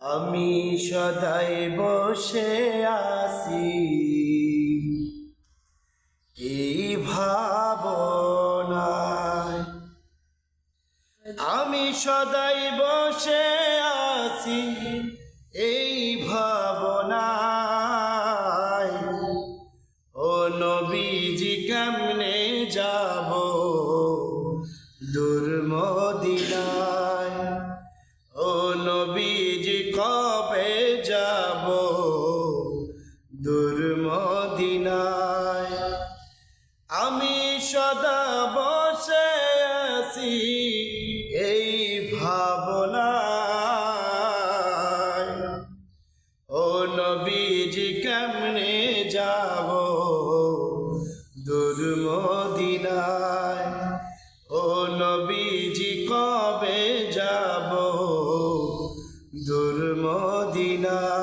আমি সদাই বসে আছি। এই ভাবনায় আমি সদাই বসে আছি। এই ভাবনায় ও নবীজি কেমনে যাব? দুর্মদিনায় নবীজি কবে যাব? দুর্মদিনায় আমি সদা বসে আছি এই ভাবনায়। ও নবীজি কেমনে যাব দুর্মদিনায়